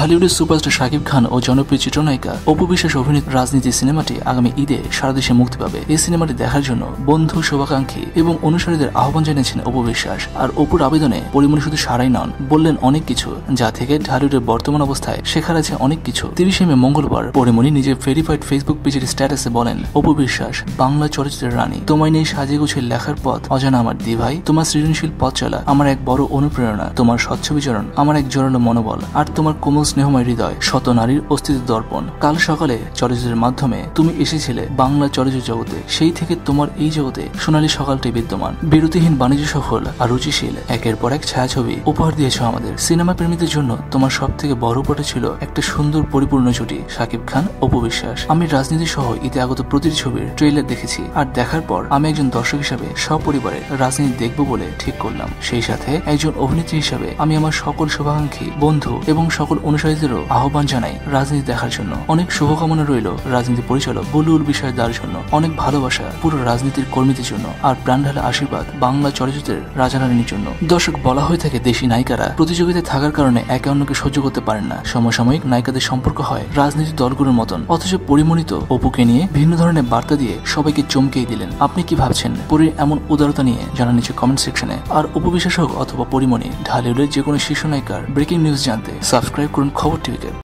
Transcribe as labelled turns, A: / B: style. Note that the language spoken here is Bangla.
A: ঢালিউডের সুপারস্টার শাকিব খান ও জনপ্রিয় চিত্রনায়িকা অপু বিশ্বাস অভিনীত রাজনীতি সিনেমাটি আগামী ঈদে সারা দেশে মুক্তি পাবে। এই সিনেমাটি দেখার জন্য বন্ধু, শুভাকাঙ্ক্ষী এবং অনুসারীদের আহ্বান জানিয়েছেন অপু বিশ্বাস। আর অপুর আবেদনে পরিমণি শুধু সারাই নন, বললেন অনেক কিছু, যা থেকে ঢালিউডের বর্তমান অবস্থায় শেখার আছে অনেক কিছু। তিরিশে মে মঙ্গলবার পরিমণি নিজের ভেরিফাইড ফেসবুক পেজের স্ট্যাটাসে বলেন, অপু বিশ্বাস, বাংলা চলচ্চিত্রের রানী। তোমায় নিয়ে সাজিয়ে গুছিয়ে লেখার পথ অজানা আমার দিভাই। তোমার সৃজনশীল পথ চলা আমার এক বড় অনুপ্রেরণা। তোমার স্বচ্ছ বিচরণ আমার এক জোরালো মনোবল। আর তোমার কোমল স্নেহময় হৃদয় শত নারীর অস্তিত্ব দর্পণ। কাল সকালে চলচ্চিত্রের মাধ্যমে তুমি এসেছিলে বাংলা চলচ্চিত্র জগতে। সেই থেকে তোমার এই জগতে সোনালী সকালটি বিদ্যমান। বিরতিহীন বাণিজ্য সফল আর রুচিশীল। একের পর এক ছায়াছবি উপহার দিয়েছ আমাদের। সিনেমা প্রেমীদের জন্য তোমার সব থেকে বড় পটে ছিল একটা সুন্দর পরিপূর্ণ জুটি শাকিব খান, অপু বিশ্বাস। আমি রাজনীতি সহ ইতি আগত প্রতিটি ছবির ট্রেলার দেখেছি। আর দেখার পর আমি একজন দর্শক হিসাবে সপরিবারে রাজনীতি দেখব বলে ঠিক করলাম। সেই সাথে একজন অভিনেত্রী হিসাবে আমি আমার সকল শুভাকাঙ্ক্ষী, বন্ধু এবং সকল অনুসারীদেরও আহ্বান জানাই রাজনীতি দেখার জন্য। অনেক শুভকামনা রইল রাজনীতি পরিচালক বলুর বিষয় দেওয়ার জন্য। অনেক ভালোবাসা পুরো রাজনীতির কর্মীদের জন্য আর প্রাণঢালা আশীর্বাদ বাংলা চলচ্চিত্রের রাজারানীর জন্য। দর্শক, বলা হয়ে থাকে দেশি নায়িকারা প্রতিযোগিতায় থাকার কারণে একে অন্যকে সহ্য করতে পারেন না। সমসাময়িক নায়িকাদের সম্পর্ক হয় রাজনীতি দলগুলোর মতন। অথচ পরিমণিত অপুকে নিয়ে ভিন্ন ধরনের বার্তা দিয়ে সবাইকে চমকেই দিলেন। আপনি কি ভাবছেন? পরীর এমন উদারতা নিয়ে জানান নিচে কমেন্ট সেকশনে। আর উপবিশেষ হোক অথবা পরিমণি, ঢালিউডের যে কোনো শীর্ষ নায়িকার ব্রেকিং নিউজ জানতে সাবস্ক্রাইব করুন coat to them.